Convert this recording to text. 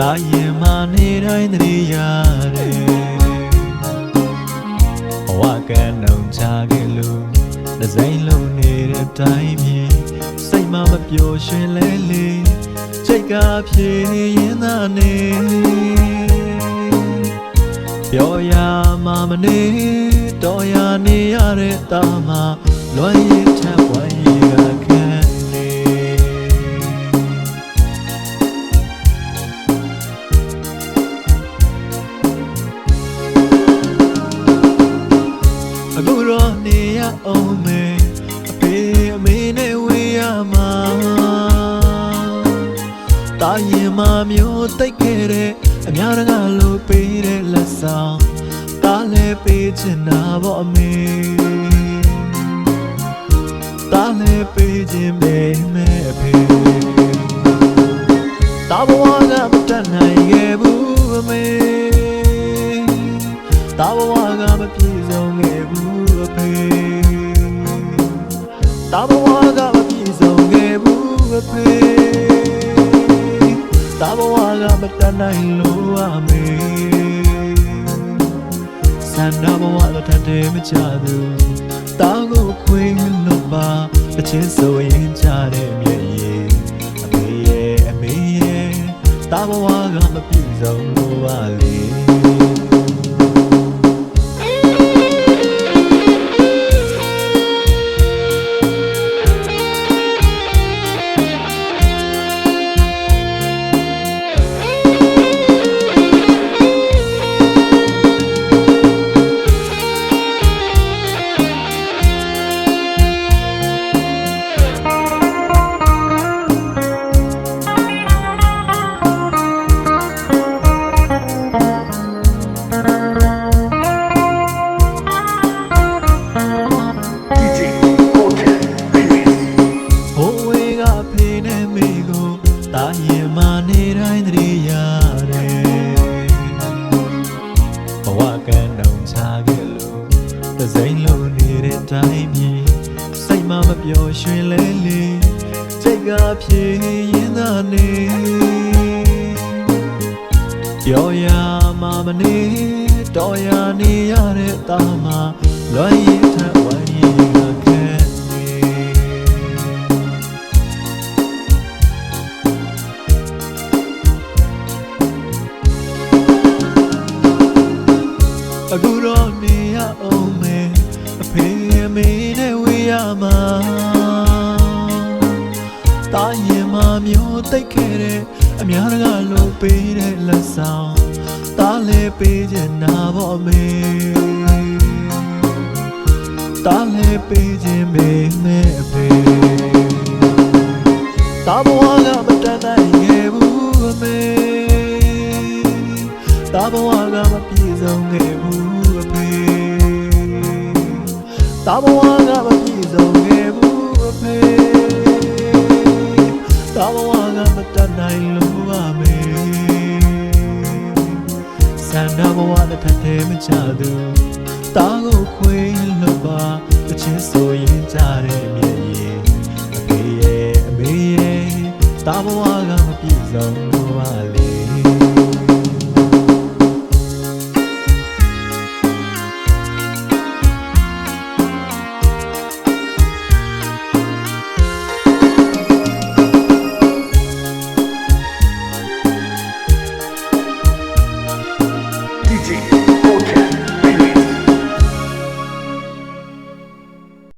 တာရင်မနေတိုင်းသတိရတယ်ဘဝကံနှုံချခဲ့လို့ဒဇိုင်းလုံးနေတဲ့တိုင်းမြေစိတ်မမပျော်ရွှင်လဲလေစိတ်ကဖြေရင်သာနေပြောရမှမနေတော်ရနေရတဲ့တာမလွမ်းရည် အခုတော့နေရအောင်မယ်အဖေအမေနဲ့ဝေးရမှာတာရင်မမျိုးတိတ်ခဲ့တဲ့အများတကားလို့ပေးတဲ့လက်ဆောင်တားလဲပေးချင်တာပေါ့အမေတားလဲပေးခြင်းပဲမဲ့ တာဘဝကမပြည့်စုံခဲ့ဘူးအဖေတာဘဝကမပြည့်စုံခဲ့ဘူးအဖေတာဘဝကမတတ်နိုင်လို့အမေစန္ဒဘဝတော့တတ်တယ်မချသူတာကိုခွေးလို့ပါအချင်းဆိုရင်ချတဲ့မြေကြီးအမေရဲ့အမေရဲ့တာဘဝကမပြည့်စုံလို့ပါလေ ကံတောင်ချခဲ့လို့သစိမ့်လို့နေတဲ့တိုင်းမြေစိတ်မမပျော်ရွှင်လဲလေစိတ်ကဖြေရင်သာနေပြောရမှမနေတော်ရနေရတဲ့တာမလွမ်းရ အခုတော့နေရအောင်မယ်အဖေအမေနဲ့ဝေးရမှာတာရင်မမျိုးတိတ်ခဲ့တဲ့အများတကားလို့ပေးတဲ့လက်ဆောင်တားလဲပေးချင်တာပေါ့အမေတားလဲပေးခြင်းပဲမဲ့အ ကမပြေဆုံးခဲ့ဘူးအဖေတာဘဝကမပြေဆုံးခဲ့ဘူးအဖေတာဘဝကမတတ်နိုင်လို့အမေစန္ဒဘဝနဲ့ထပ်တယ်မချသူတာကိုခွေးလို့ပါအချင်းဆိုရင်ကြတဲ့မြေကြီးအဖေရဲ့အမေရဲ့တာဘဝကမပြေဆုံးလို့ပါလေ